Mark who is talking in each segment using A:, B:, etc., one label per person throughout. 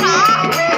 A: వారం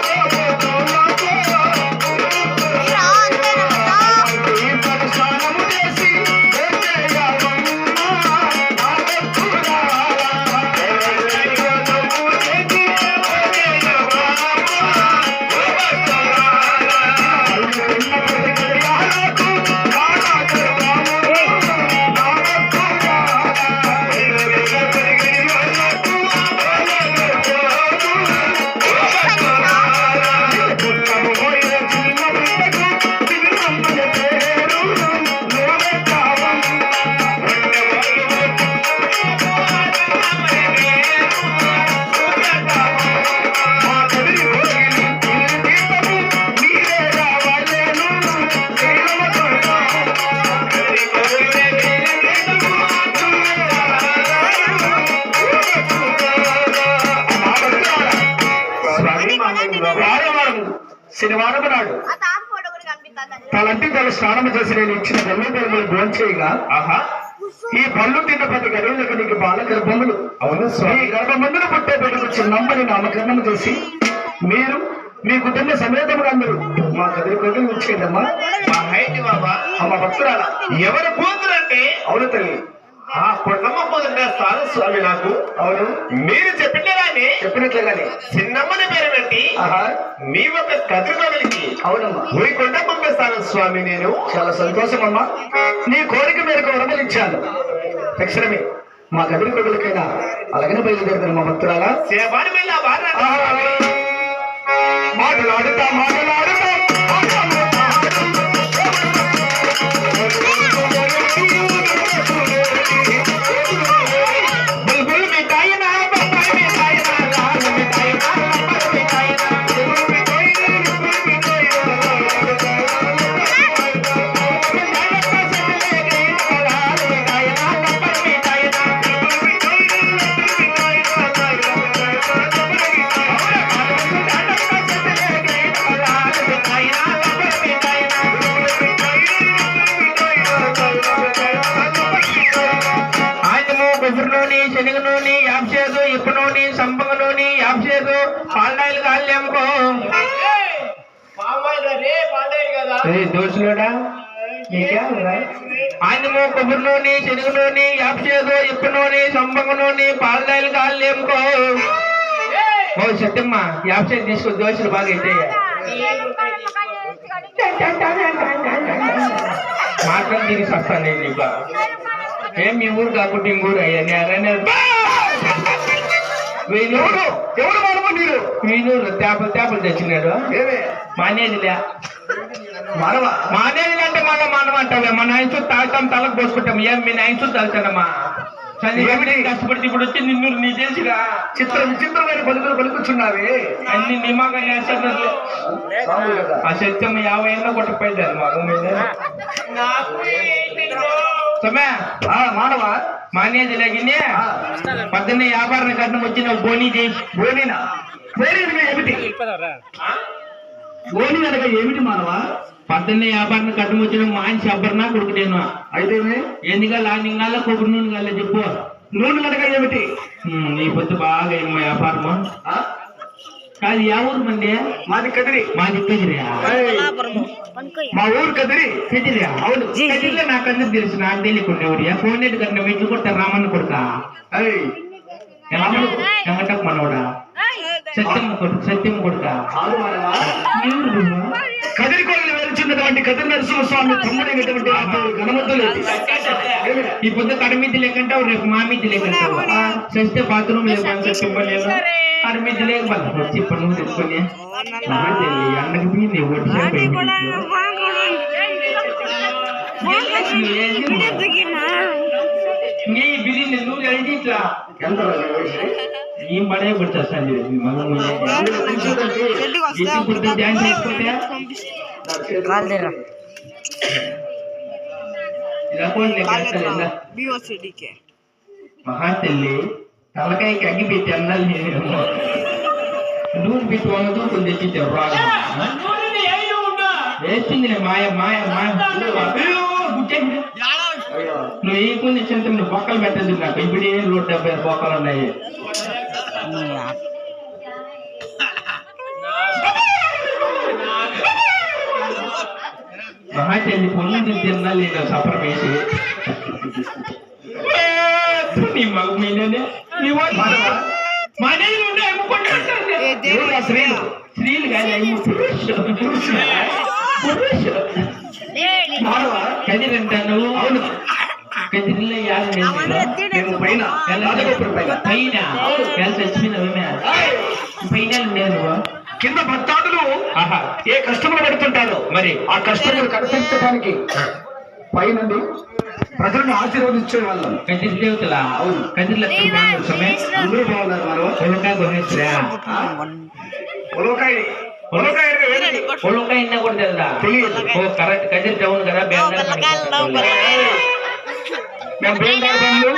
A: చేసి నేను ఇచ్చిన బెల్లం బెల్లం భోంచేయగా
B: ఆహా.
A: ఈ పళ్ళు తిన్న పది గడువులకు నీకు బాల గర్భములు.
B: అవును
A: ఈ గర్భమందులు పుట్టే బిడ్డకు చిన్నమ్మని నామకరణం చేసి మీరు మీ కుటుంబ సమేతముగా అందరూ మా గదిరి కొడుకు వచ్చేయమ్మా
B: మా హైట్ బాబా.
A: అమ్మ భక్తురాల.
B: ఎవరు కూతురంటే
A: అవును తల్లి.
B: ఆ కొండమ్మ సాధు స్వామి నాకు
A: అవును.
B: మీరు చెప్పినదాన్ని
A: చెప్పినట్లుగానే
B: చిన్నమ్మని పేరు పెట్టి మీ ఒక కదుగలికి
A: అవునమ్మా.
B: ఊరి కొండ పంపిస్తాను స్వామి నేను.
A: చాలా సంతోషం అమ్మా నీ కోరిక మేరకు వరదలు ఇచ్చాను తక్షణమే మా గదిరి కొడుకులకైనా అలాగనే బయలుదేరుతాను మా భక్తురాలా.
B: సేవాని
A: ఆహా. మాట్లాడుతా మాట్లాడుతా
B: లేదు. పాలనాయలు కాళ్ళేమో దోషులోడా? ఆయనము కొబ్బరి నూనె శనగ నూనె యాప్సేదు ఇప్ప నూనె సంపంగ నూనె పాలనాయలు కాళ్ళేమకో ఓ సత్యమ్మ యాప్సేదు తీసుకో దోషులు బాగా అయితే. మాట్లాడి తిరిగి వస్తాను నేను ఇంకా. ఏం మీ ఊరు కాకుండా ఇంకూరు అయ్యా వీనూరు
A: ఎవరు? మానవ మీరు?
B: వీనూరు తేపలు తేపలు తెచ్చినాడు.
A: ఏమే?
B: మానేదిలే.
A: మానవ?
B: మానేది అంటే మళ్ళీ మనం అంటావే మన ఆయన చూసి తాగుతాం తలకు పోసుకుంటాం. ఏం మీ ఆయన చూసి తాగుతానమ్మా చదివి కష్టపడితే ఇప్పుడు వచ్చి నిన్ను నీ చేసిరా
A: చిత్ర విచిత్రమైన పలుకులు పలుకుచున్నావే.
B: అన్ని
A: రాముడు కదా.
B: ఆ సత్యం యాభై ఏళ్ళ కొట్టపోయింది అది మగ మీద.
A: మానవ?
B: మానేది లేకనే
A: ఆ,
B: పద్దెన్న వ్యాపారం కట్నం వచ్చిన బోని
A: బోనినా? బోని ఏమిటి? బోని అనగా ఏమిటి మానవా?
B: పద్దెన్న వ్యాపారం కట్నం వచ్చిన మాంచి అబ్బరనా కొడుకు నేను
A: అయితే
B: ఎందుగా లాంగింగాల కొబ్బరి నూనె కాలే చెప్పు?
A: నూనె అనగా ఏమిటి?
B: నీ పొద్దు బాగా ఏమో వ్యాపారము?
A: ఆ,
B: కాదు యా ఊరు మంది
A: మాది కదిరి
B: మాది కదిరియా
A: ఏయ్, మా ఊరు కదిరి
B: కదిరియా అవును కదిరిలో నాకు అందరు తెలుసు నాకు తెలియకుండా ఎవరియా ఫోన్ ఎట్టు కట్టిన వెంట్లు కొట్ట రామన్న కొడుక
A: ఏయ్,
B: ఎంగటకు మనోడా సత్యం కొడుకు సత్యం కొడుక
A: కాదు మానవ కదిరి కోయిలు వెలుచున్నటువంటి కదిరి నరసింహస్వామి తమ్ముడైనటువంటి ఆ గణమతులు
B: ఈ పొద్దు కడమిద్ది లేకంటావు రేపు మా మిద్ది లేకంటావు చేస్తే బాత్రూమ్ లేకపోతే చెప్పలేదు కడమిద్ది లేకపోతే వచ్చి ఇప్పుడు నువ్వు తెచ్చుకొని నాకు తెలియదు ఎండకి పోయింది వచ్చి ఈ బిల్లింగ్ నువ్వు కలిసి ఇట్లా
A: ఎంత వయసు?
B: ఈ పడే కొట్టేస్తాను మగం ఇప్పుడు డ్యాన్స్ అయిపోతే ఇలా పోనీ లేక మహా తల్లి తలకాయకి అగ్గి పెట్టి అన్నాలు నేనేమో నూనె పెట్టి వంగతో కొంచెం తెచ్చిచ్చావు రాగా మాయ మాయ నువ్వు ఏ కొన్ని బొక్కలు పెట్టదు నాకు. ఇప్పుడు ఏ నూట డెబ్బై బొక్కలు ఉన్నాయి. తల్లి పొన్ను తిన్నాలి సఫర్ వేసి నీ మగ మీదనే నీ వాడు మా నేను ఉండే అమ్ముకుంటాను
A: ఎవరు ఆ స్త్రీలు
B: స్త్రీలు కాదు అమ్ము పురుషులు పురుషులు
A: మానవ
B: కదిరంటాను అవును కదిరిలో యాద
A: మేము పైన రాజగోపురం పైన
B: పైన ఎలా చచ్చిపోయినా పైన లేదు
A: కింద భక్తాదులు
B: ఆహా.
A: ఏ కష్టములు పడుతుంటారో
B: మరి?
A: ఆ కష్టములు కనిపించడానికి పైనుండి ప్రజలను ఆశీర్వదించే వాళ్ళం.
B: కదిరి దేవతల
A: అవును.
B: కదిరిలో సమయం.
A: అందరూ బాగున్నారు మనవ?
B: పొలకాయ కొనేసిరా
A: పొలకాయ. పొలకాయ ఏంటి?
B: పొలకాయ ఇన్నా కూడా తెలుదా?
A: తెలియదు.
B: ఓ కరెక్ట్. కదిరి టౌన్ కదా
A: మేము బేల్దారి బండ్లు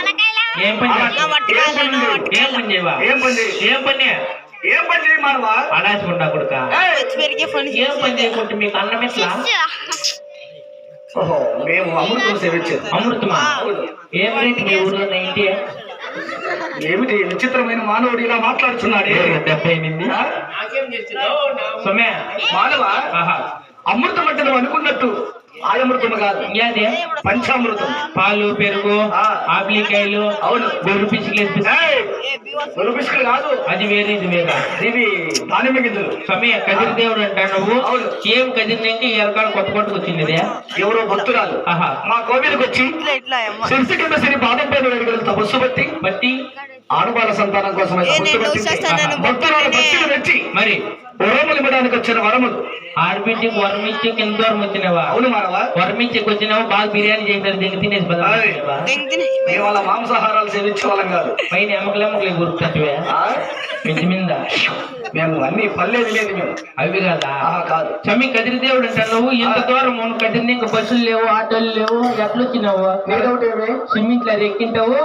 B: ఏం పని?
A: ఏం పని?
B: ఏం పని
A: ఏం పని?
B: ఏం పని
A: ఏం పని చేయి మానవా?
B: అడాచుకుంటా కొడుక! ఏం పని చేయకుంటే మీకు అన్నం ఎట్లా?
A: ఓహో మేము అమృతం సేవించేది
B: అమృతమా? ఏం రేట్ మీ ఊర్లో నైన్టీ
A: ఏమిటి విచిత్రమైన మానవుడు ఇలా మాట్లాడుతున్నాడే?
B: డెబ్బై ఎనిమిది
A: ఆ?
B: సొమ్మె
A: మానవ?
B: ఆహా.
A: అమృతం అంటే నువ్వు అనుకున్నట్టు ఆయమృతం కాదు
B: ఇంకేది
A: పంచామృతం.
B: పాలు పెరుగు
A: ఆ.
B: ఆపిలికాయలు
A: అవును.
B: గొర్రె పిసికి
A: ఏయ్! గురుపిష్కలు కాదు.
B: అది వేరే ఇది వేరే.
A: ఇది దానిమ్మ గింజలు.
B: సమయ కదిరి దేవుడు అంటా నువ్వు.
A: అవును.
B: ఏం కదిరి నుంచి ఎలకాడ కొత్త కొట్టుకు వచ్చింది
A: ఎవరో భక్తురాలు.
B: ఆహా.
A: మా కోవిలకు వచ్చి శిరసి కింద శని పాదం అడుగులు తపస్సు బట్టి
B: బట్టి
A: ఆడవాళ్ళ సంతానం కోసం తెచ్చి
B: మరి
A: వరములు ఇవ్వడానికి వచ్చిన వరములు.
B: ఆడబిడ్డకి వరమిచ్చి కింద దూరం వచ్చినావా?
A: అవును మానవ
B: వరమిచ్చి వచ్చినావు? బాగా బిర్యానీ చేశారు దిగి తినేసి
A: వాళ్ళ మాంసాహారాలు సేవించే వాళ్ళం కాదు.
B: పైన ఎమ్మకలు ఎమ్మకలు గుర్తువే
A: ఆ?
B: మించి మీద?
A: మేము అన్ని పల్లెది లేదు మేము.
B: అవి కదా?
A: కాదు.
B: చమ్మి కదిరి దేవుడు అంటా నువ్వు? ఇంత దూరం నువ్వు కదిరి ఇంకా బస్సులు లేవు ఆటోలు లేవు ఎట్లా వచ్చినావు
A: నీదొకటి ఏమి?
B: సిమెంట్లో ఎక్కింటావు!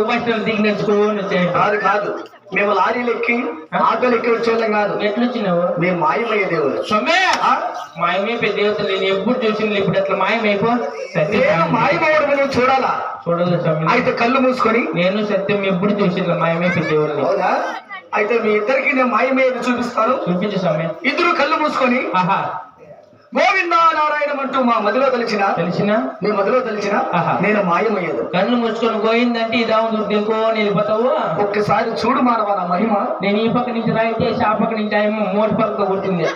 B: ఉపాసనలు దిగి వచ్చాయి
A: కాదు కాదు. మేము లారీలు ఎక్కి ఆటోలు ఎక్కి వచ్చేవాళ్ళం కాదు.
B: ఎట్లా వచ్చినావు
A: మేము మాయమయ్యే దేవుడు
B: సొమ్మే? మాయమైపోయి దేవతలు నేను ఎప్పుడు చూసింది ఇప్పుడు అట్లా మాయమైపో?
A: మాయమయ్యడం నువ్వు చూడాలా?
B: చూడదు
A: అయితే కళ్ళు మూసుకొని?
B: నేను సత్యం ఎప్పుడు చూసింది మాయమైపోయి
A: అవునా? అయితే మీ ఇద్దరికి నేను మాయమయ్యేది చూపిస్తాను.
B: చూపించు స్వామి.
A: ఇద్దరు కళ్ళు మూసుకొని
B: ఆహా.
A: గోవింద నారాయణ అంటూ మా మదిలో తెలిసిన
B: తెలిసిన
A: మీ మదిలో తెలిసిన
B: ఆహా.
A: నేను మాయమయ్యేది.
B: కళ్ళు మూసుకొని పోయిందంటే ఇదా దుర్దింకో వెళ్ళిపోతావు
A: ఒక్కసారి చూడు మానవ నా మహిమ.
B: నేను ఈ పక్క నుంచి రాయితే ఆ పక్క నుంచి ఆయమ్మ మూడు పక్క కొట్టింది.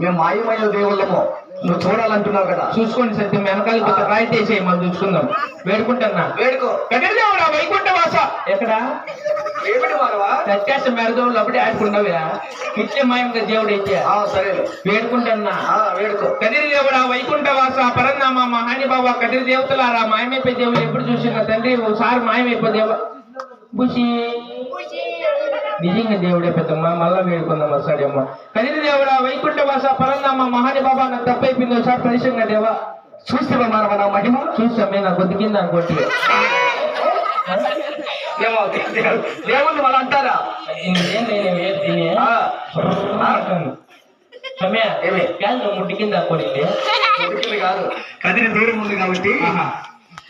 A: మేము మాయమయ్యే దేవుళ్ళము. నువ్వు చూడాలంటున్నావు కదా.
B: చూసుకోండి సత్యం వెనకాల కొత్త రాయితే చేయి మనం చూసుకుందాం. వేడుకుంటున్నా.
A: వేడుకో.
B: కదిరిదేవుడా వైకుంఠ వాస ఎక్కడా? వ్యత్యాసం మెరదవులు అప్పుడే ఆడుకున్నావురా ఇట్లే మాయంగా దేవుడు అయితే.
A: ఆ, సరే.
B: వేడుకుంటున్నా.
A: ఆ, వేడుకో.
B: కదిరి దేవుడా వైకుంఠ వాస పరంధామ మహాని బాబా కదిరి దేవతలారా మాయమైపోయి దేవుడు ఎప్పుడు చూసిన తండ్రి ఒకసారి మాయమైపో దేవ బుషి. నిజంగా దేవుడే పెద్దమ్మ మళ్ళా వేడుకుందాం వస్తాడేమో కదిరి దేవుడా వైకుంఠ వాస పరంధామ మహాని బాబా నాకు తప్పైపోయింది ఒకసారి పరిశ్రమ దేవా.
A: చూస్తావా మానవ నా మహిమ
B: చూస్తామే నాకు కొద్ది కింద అనుకోండి
A: ఏమో దే- దేవుళ్ళు వాళ్ళు అంటారా?
B: ముట్టి కింద
A: ఉడికింది కాదు. కదిరి దూరం ఉంది కాబట్టి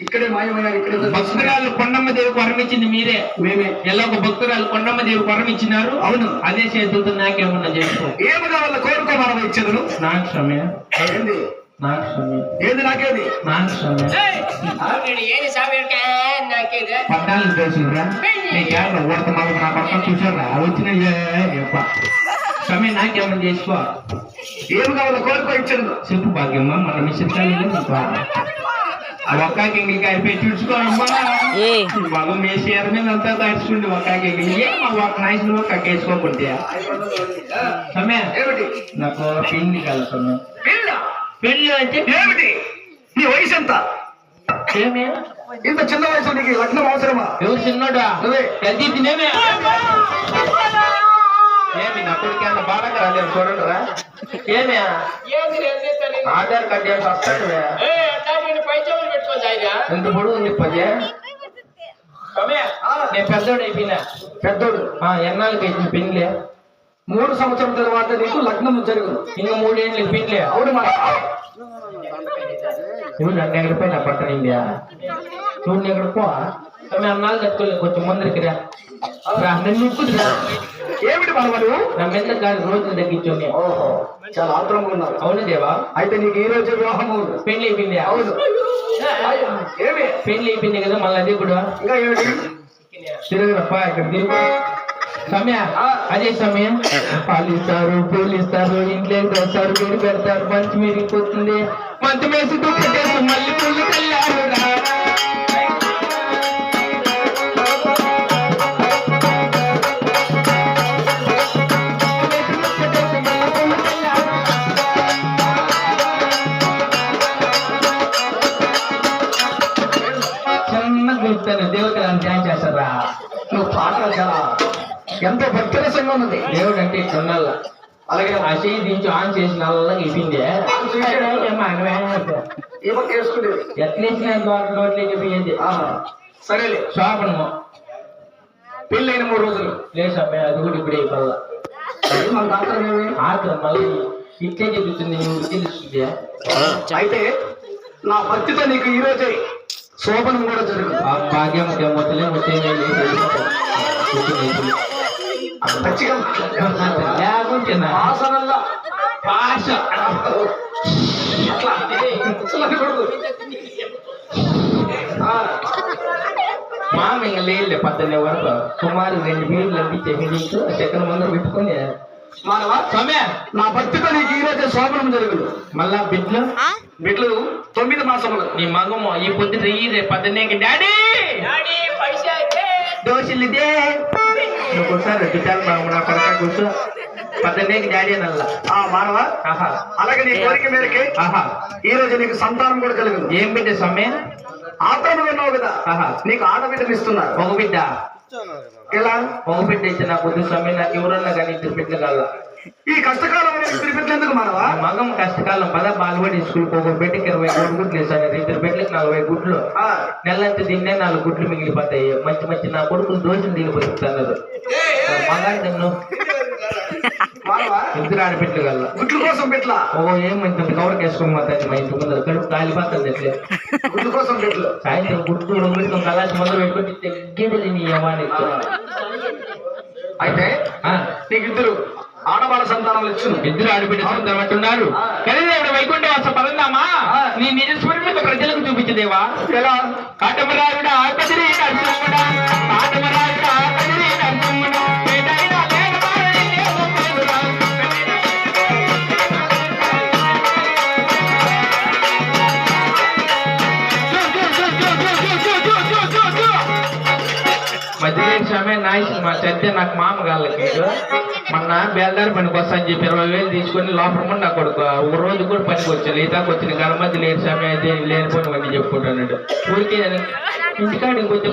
A: ఇక్కడే మాయమయ్యారు ఇక్కడే
B: భక్తురాలు కొండమ్మ దేవికి వరం ఇచ్చింది మీరే.
A: మేమే.
B: ఎలా ఒక భక్తురాలు కొండమ్మ దేవికి వరం ఇచ్చినారు?
A: అవును.
B: అదే చేతులతో నాకేమన్నా చేసుకో
A: ఏమిగా వాళ్ళ కోరుకో మనం ఇచ్చేదను
B: నాకు సమయ
A: ఏంది నాకేది?
B: నాకు సమయ పద్నాలుగు దోసులురా నీకు ఎవరు ఓడత మాకు నా పక్కన చూసారా వచ్చిన సమయ నాకేమన్నా చేసుకో.
A: ఏమిగా వాళ్ళ కోరుకో ఇచ్చేదను?
B: చెప్పు భాగ్యమ్మ. మన మిషన్ ఒక్కాకి ఇంగిలికి అయిపోయి చూసుకోరమ్మా బాబు మేసియారు మీద అంతా దాచుకుంటే ఒక్కాకి ఏమో ఒక నాయకులు ఒక్క వేసుకోకుంటే సమయ
A: ఏమిటి?
B: నాకు పెళ్ళి కాదు సమయ.
A: పిల్ల
B: పెళ్ళి అంటే?
A: ఏమిటి? నీ వయసు ఎంత?
B: ఏమే?
A: ఇంత చిన్న వయసు నీకు లగ్నం అవసరమా?
B: ఎవరు చిన్నోడా?
A: నువ్వే.
B: కలిసి తినేమే ఏమి? నా కొడుకు అంత బాగా రాలేదు చూడండిరా. ఏమే? ఆధార్ కార్డు ఏమి వస్తాడు ఎంత పొడుగు ఉంది పది. నేను పెద్దోడు అయిపోయినా.
A: పెద్దోడు.
B: ఎన్నాళ్ళకి అయిపోయింది పెళ్ళి
A: మూడు సంవత్సరం తర్వాత నీకు లగ్నం జరుగును.
B: ఇంకా మూడేళ్ళు పెళ్ళి
A: అవును మన
B: నువ్వు నన్ను ఎక్కడిపోయి నా పక్కన ఇండియా? నువ్వు ఎక్కడ పో ఆమె అన్నాళ్ళు కట్టుకోలేదు కొంచెం ముందరికి రా. రా, నన్ను నిప్పుదురా.
A: ఏమిటి మనవ నువ్వు
B: నా మీద గాలి రోజులు తగ్గించుని
A: ఓహో చాలా ఆత్రంగా ఉన్నారు.
B: అవును దేవా.
A: అయితే నీకు ఈ రోజు వివాహము
B: పెళ్ళి అయిపోయింది.
A: అవును. ఏమి?
B: పెళ్ళి అయిపోయింది కదా మళ్ళీ అదే కూడా
A: ఇంకా ఏమిటి?
B: తిరుగురప్ప ఇక్కడ తిరుగు. సమయ అదే సమయం. పాలు ఇస్తారు పూలు ఇస్తారు ఇంట్లోకి వస్తారు వేడి పెడతారు మంచి మీరు పోతుంది. మంచి మేసి దుప్పటేసి మళ్ళీ పూలు కల్లారు రా.
A: ఎంతో భక్తి రసంగా ఉన్నది.
B: దేవుడు అంటే ఇట్లుండాల అలాగే ఆ చెయ్యి దించి ఆన్ చేసిన నల్లగా ఇప్పింది. ఎట్లేసిన నోట్లే చెప్పేది
A: సరేలే.
B: శోభనము.
A: పెళ్ళైన మూడు రోజులు.
B: లేదు అబ్బాయి అది కూడా ఇప్పుడే
A: ఏమి?
B: ఆత్రం మళ్ళీ ఇట్లే తెలుస్తుంది
A: అయితే నా భక్తితో నీకు ఈ రోజే శోభనం కూడా జరుగుతుంది.
B: ఆ భాగ్యం మొత్తలే ముచ్చే
A: వాసనల్లా
B: భాష
A: అట్లా అసలు అనకూడదు. ఆ,
B: మామ ఇంక లేదు పద్దెనిమిది వరకు సుమారు రెండు బీర్లు అందించే నీకు చక్కెర ముందు పెట్టుకొని
A: మానవా
B: సమయ
A: నా భక్తితో నీకు ఈ రోజే శోభనం జరుగుతుంది
B: మళ్ళా బిడ్లు
A: బిడ్డలు తొమ్మిది మాసములు.
B: నీ మగము ఈ పొద్దు రెయ్యి రేపు పద్దెనిమిది డాడీ! దోశలు ఇదే నువ్వు కూర్చోరు బిడ్డలు బాబు నా కొరక కూర్చో. పద్దెనిమిది డాడీ నల్ల
A: ఆ మానవ?
B: ఆహా.
A: అలాగే నీ కోరిక మేరకి
B: ఆహా.
A: ఈ రోజు నీకు సంతానం కూడా కలుగును
B: ఏం బిడ్డ సమయ
A: ఆత్రములు ఉన్నావు కదా.
B: ఆహా.
A: నీకు ఆడబిడ్డలు ఇస్తున్నారు.
B: ఒక బిడ్డ
A: ఎలా?
B: ఒక బిడ్డ ఇచ్చి నాకు కొద్ది సమయం నాకు ఎవరన్నా కానీ ఇద్దరు బిడ్డలు కల్లా
A: ఈ కష్టకాలంలో ఎందుకు మానవా?
B: మగం కష్టకాలం పద బాలుబడి స్కూల్ బిడ్డకి ఇరవై మూడు గుడ్లు ఇస్తాను ఇద్దరు బిడ్డలకి నలభై గుడ్లు.
A: ఆ,
B: నెలంతా తిన్నే నాలుగు గుడ్లు మిగిలిపోతాయి. మంచి మంచి నా కొడుకులు దోషం తిని బతుకుతున్నారు మగాడి నన్ను ఇద్దరు ఆడబిడ్డలు కల్లా.
A: గుడ్ల కోసం బిడ్డల?
B: ఓ ఏం ఇంత కవర్ వేసుకొని పోతాను మా ఇంటి ముందర? కడుపు కాలిపోతుంది అట్లే.
A: గుడ్ల కోసం బిడ్డలు.
B: సాయంత్రం గుడ్డు పెట్టుకొని కలాసి ముందర పెట్టుకొని తెగ్గేది నీ అమ్మాని
A: అయితే నీకు ఇద్దరు ఆడవాళ్ళ సంతానాలు ఇచ్చును.
B: ఇద్దరు ఆడబిడ్డ కలిదేవుడు వైకుంఠ వాస పదందామా? నీ నిజ స్వరూప ప్రజలకు చూపించదేవా?
A: ఎలా?
B: కాటమరాయుడు ఆపదిరి కాటమరాయుడు. మధ్యలేని సమయం నాయసి మా చర్చ నాకు మామ మొన్న బేల్దారి పనికి వస్తా అని చెప్పి ఇరవై వేలు తీసుకొని లోపల కూడా నా కొడుకు ఒక రోజు కూడా పనికి వచ్చాను ఈతాకు వచ్చిన గణమతి లేని సమయం అయితే లేనిపోయినవన్నీ చెప్పుకుంటానండి ఊరికే ఇంటికాడికి వచ్చే